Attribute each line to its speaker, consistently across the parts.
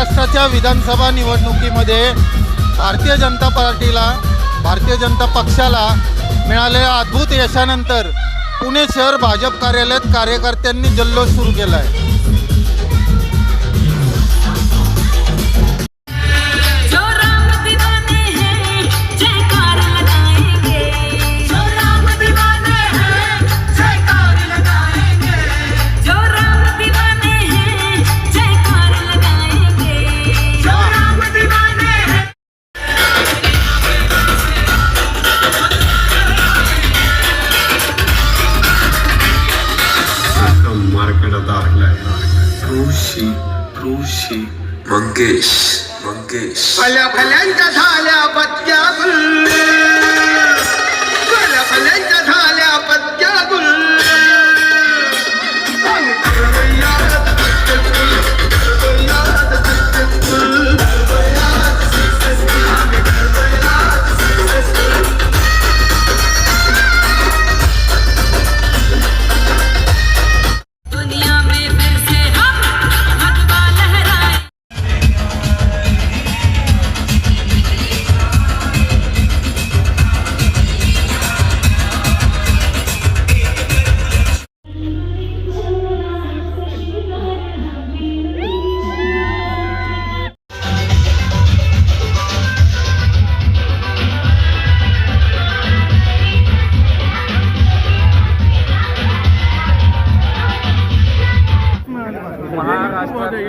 Speaker 1: महाराष्ट्राच्या विधानसभा निवडणुकीमध्ये भारतीय जनता पार्टीला भारतीय जनता पक्षाला मिळालेल्या अद्भुत यशानंतर पुणे शहर भाजप कार्यालयात कार्यकर्त्यांनी जल्लोष सुरू केला आहे
Speaker 2: दाखलाय ऋषी ऋषी मंगेश मंगेश
Speaker 3: भल्या भल्यांच्या झाल्या पत्त्या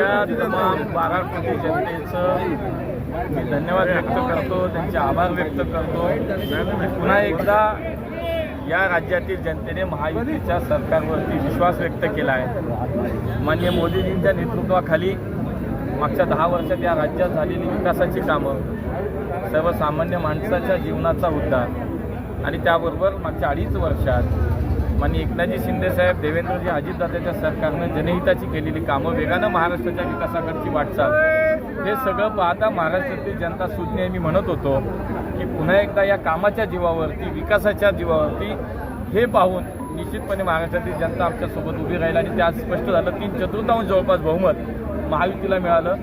Speaker 4: महाराष्ट्रातल्या तमाम बारा जनतेचं मी धन्यवाद व्यक्त करतो त्यांचे आभार व्यक्त करतो. पुन्हा एकदा या राज्यातील जनतेने महायुतीच्या सरकारवरती विश्वास व्यक्त केला आहे. माननीय मोदीजींच्या नेतृत्वाखाली मागच्या दहा वर्षात या राज्यात झालेली विकासाची कामं सर्वसामान्य माणसाच्या जीवनाचा उद्धार आणि त्याबरोबर मागच्या अडीच वर्षात माननीय एकनाथजी शिंदेसाहेब देवेंद्रजी अजितदादाच्या सरकारनं जनहिताची केलेली कामं वेगानं महाराष्ट्राच्या विकासाकडची वाटचाल हे सगळं पाहता महाराष्ट्रातील जनता सुज्ञ मी म्हणत होतो की पुन्हा एकदा या कामाच्या जीवावरती विकासाच्या जीवावरती हे पाहून निश्चितपणे महाराष्ट्रातील जनता आमच्यासोबत उभी राहील आणि त्यात स्पष्ट झालं तीन चतुर्थांश जवळपास बहुमत महायुतीला मिळालं.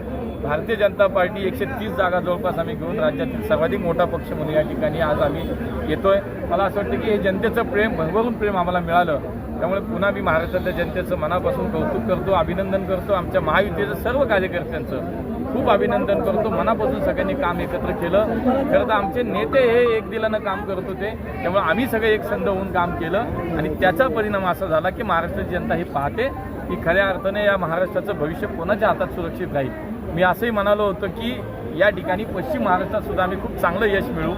Speaker 4: भारतीय जनता पार्टी एकशे तीस जागा जवळपास आम्ही घेऊन राज्यातील सर्वाधिक मोठा पक्ष म्हणून या ठिकाणी आज आम्ही येतोय. मला असं वाटतं की हे जनतेचं प्रेम भरभरून प्रेम आम्हाला मिळालं. त्यामुळे पुन्हा मी महाराष्ट्रातल्या जनतेचं मनापासून कौतुक करतो अभिनंदन करतो. आमच्या महायुतीचं सर्व कार्यकर्त्यांचं खूप अभिनंदन करतो. मनापासून सगळ्यांनी काम एकत्र केलं. खरं तर आमचे नेते हे एक दिलानं काम करत होते. त्यामुळे आम्ही सगळे एक संध होऊन काम केलं. आणि त्याचा परिणाम असा झाला की महाराष्ट्राची जनता ही पाहते की खऱ्या अर्थाने या महाराष्ट्राचं भविष्य कोणाच्या हातात सुरक्षित राहील? मी असंही म्हणालो होतं की या ठिकाणी पश्चिम महाराष्ट्रात सुद्धा आम्ही खूप चांगलं यश मिळू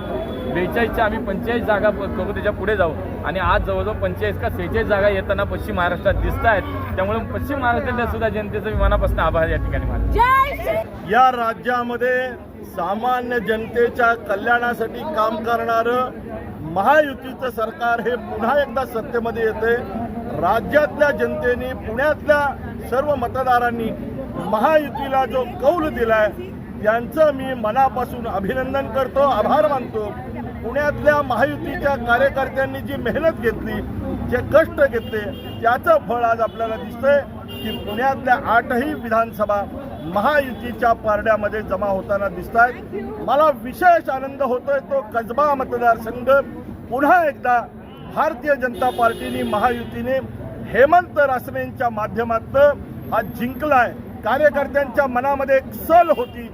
Speaker 4: बेचाळीसच्या आम्ही पंचेचाळीस जागा करू त्याच्या पुढे जाऊ. आणि आज जवळजवळ पंचेचाळीस का सेहेचाळीस जागा येताना पश्चिम महाराष्ट्रात दिसत आहेत. त्यामुळे पश्चिम महाराष्ट्रातल्या सुद्धा जनतेचं विमानापासून आभार या ठिकाणी मानतो.
Speaker 5: या राज्यामध्ये सामान्य जनतेच्या कल्याणासाठी काम करणारं महायुतीचं सरकार हे पुन्हा एकदा सत्तेमध्ये येते राज्यातल्या जनतेने पुण्यातल्या सर्व मतदारांनी महायुतीला जो कौल दिलाय यांचं मी मनापासून अभिनंदन करतो आभार मानतो. पुण्यातल्या महायुतीच्या कार्यकर्त्यांनी जी मेहनत घेतली जे कष्ट घेतले त्याचं फळ आज आपल्याला दिसतंय की पुण्यातल्या आठही विधानसभा महायुतीच्या पारड्यामध्ये जमा होताना दिसत आहेत मला विशेष आनंद होतोय तो कसबा मतदारसंघ. पुन्हा एकदा भारतीय जनता पार्टीने महायुतीने हेमंत रासनेंच्या माध्यमातून हा जिंकलाय. कार्यकर्त्यांच्या मनामध्ये एक सल होती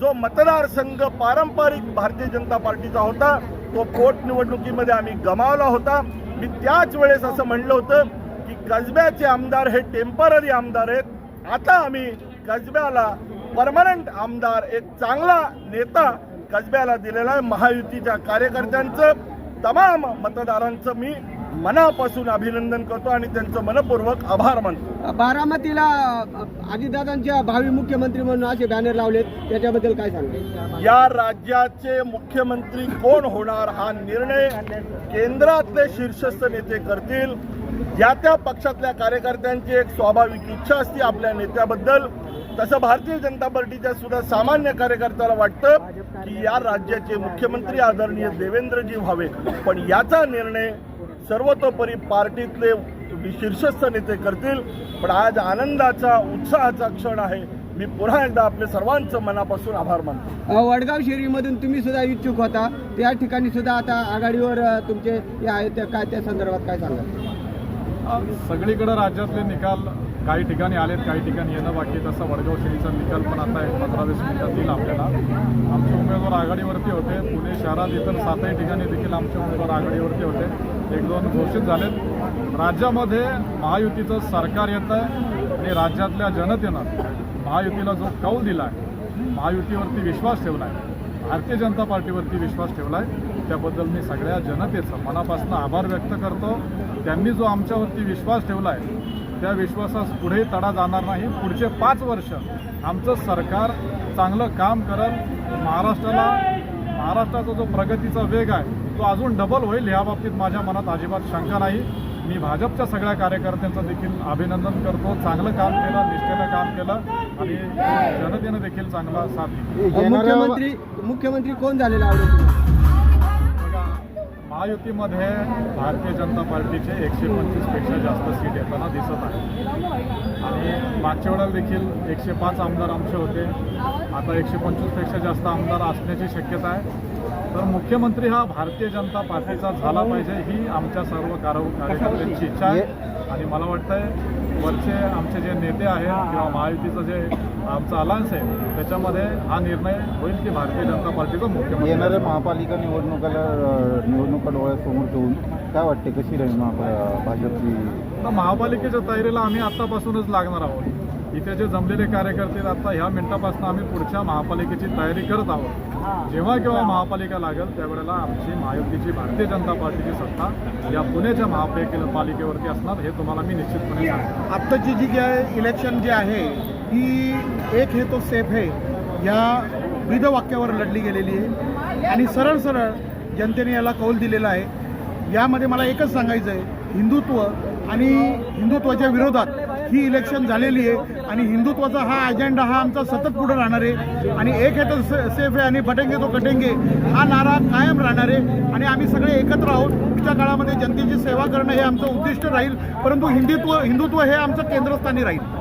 Speaker 5: जो मतदारसंघ पारंपरिक भारतीय जनता पार्टीचा होता तो पोटनिवडणुकीमध्ये आम्ही गमावला होता. मी त्याच वेळेस असं म्हणलं होतं की कसब्याचे आमदार हे टेंपररी आमदार आहेत. आता आम्ही कसब्याला परमनंट आमदार एक चांगला नेता कसब्याला दिलेला आहे महायुतीच्या कार्यकर्त्यांचं तमाम मतदारांचं मी मनापासून अभिनंदन करतो आणि त्यांचं मनपूर्वक आभार मानतो.
Speaker 6: बारामतीला अजितदादांच्या भावी मुख्यमंत्री म्हणून असे बॅनर लावलेत. त्याच्याबद्दल काय सांगाल?
Speaker 5: या राज्याचे मुख्यमंत्री कोण होणार हा निर्णय केंद्रातले शीर्षस्थ नेते करतील. ज्या त्या पक्षातल्या कार्यकर्त्यांची एक स्वाभाविक इच्छा असते आपल्या नेत्याबद्दल. तसं भारतीय जनता पार्टीच्या सुद्धा सामान्य कार्यकर्त्याला वाटतं की या राज्याचे मुख्यमंत्री आदरणीय देवेंद्रजी व्हावे पण याचा निर्णय सर्वतोपरी पार्टीतले शीर्षस्थ नेते करतील. पण आज आनंदाचा उत्साहाचा क्षण आहे.
Speaker 7: मी पुन्हा एकदा आपले सर्वांचं मनापासून आभार मानतो.
Speaker 6: वडगाव शेरीमधून तुम्ही सुद्धा इच्छुक होता. त्या ठिकाणी सुद्धा आता आघाडीवर तुमचे हे काय त्या संदर्भात काय सांगा
Speaker 8: सगळीकडे राज्यातले निकाल काही ठिकाणी आलेत काही ठिकाणी येणं बाकी तसं वडगाव शेरीचा निकाल पण आता एक पंधरा वीस मिनिटात येईल आपल्याला. आमचे उमेदवार आघाडीवरती होते. पुणे शहरात इतर सातही ठिकाणी देखील आमचे उमेदवार आघाडीवरती होते. एक दोन घोषित झालेत. राज्यामध्ये महायुतीचं सरकार येतं आहे आणि राज्यातल्या जनतेनं महायुतीला जो कौल दिला आहे महायुतीवरती विश्वास ठेवला आहे भारतीय जनता पार्टीवरती विश्वास ठेवला आहे त्याबद्दल मी सगळ्या जनतेचं मनापासून आभार व्यक्त करतो. त्यांनी जो आमच्यावरती विश्वास ठेवला आहे त्या विश्वासास पुढे तडा जाणार नाही. पुढचे पाच वर्ष आमचं सरकार चांगलं काम करल. महाराष्ट्राला महाराष्ट्राचा जो प्रगतीचा वेग आहे तो अजून डबल होईल या बाबतीत माझ्या मनात अजिबात शंका नाही. मी भाजपच्या सगळ्या कार्यकर्त्यांचं देखील अभिनंदन करतो. चांगलं काम केलं निष्ठेनं काम केलं आणि जनतेनं देखील चांगला साथ दिला.
Speaker 6: मुख्यमंत्री मुख्यमंत्री कोण झालेला आवडेल
Speaker 8: महायुतीमध्ये भारतीय जनता पार्टीचे एकशे पंचवीसपेक्षा जास्त सीट येताना दिसत आहे. आणि मागच्या वेळेला देखील एकशे पाच आमदार आमचे होते. आता एकशे पंचवीसपेक्षा जास्त आमदार असण्याची शक्यता आहे. तर मुख्यमंत्री हा भारतीय जनता पार्टीचा झाला पाहिजे ही आमच्या सर्व कार कार्यकर्त्यांची इच्छा आहे. आणि मला वाटतंय वरचे आमचे जे नेते आहेत किंवा महायुतीचं जे आमचं अलायन्स आहे. त्याच्यामध्ये हा निर्णय होईल की भारतीय जनता पार्टीचा मुख्यमंत्री
Speaker 9: येणाऱ्या महापालिका निवडणुकाला निवडणुका डोळ्यासमोर ठेवून काय वाटते कशी राहील महापा भाजपची?
Speaker 8: आता महापालिकेच्या तयारीला आम्ही आत्तापासूनच लागणार आहोत. इथे जे जमलेले कार्यकर्ते आहेत, आता ह्या मिनिटापासून आम्ही पुढच्या महापालिकेची तयारी करत आहोत. जेव्हा केव्हा महापालिका लागेल त्यावेळेला आमची महायुतीची भारतीय जनता पार्टीची सत्ता या पुण्याच्या महापालिके पालिकेवरती असणार हे तुम्हाला मी निश्चितपणे सांगतो.
Speaker 7: आत्ताची जी काय इलेक्शन जे आहे ही एक हे तो सेफ है या ब्रीद वाक्यावर लढली गेलेली आहे. आणि सरळ सरळ जनतेने याला कौल दिलेला आहे. यामध्ये मला एकच सांगायचं आहे हिंदुत्व आणि हिंदुत्वाच्या विरोधात ही इलेक्शन झालेली आहे. आणि हिंदुत्वाचा हा अजेंडा हा आमचा सतत पुढे राहणार आहे. आणि एक हे तर से- सेफ आहे आणि बटेंगे तो कटेंगे. हा नारा कायम राहणार आहे. आणि आम्ही सगळे एकत्र आहोत. पुढच्या काळामध्ये जनतेची सेवा करणं हे आमचं उद्दिष्ट राहील. परंतु हिंदुत्व हिंदुत्व हे आमचं केंद्रस्थानी राहील.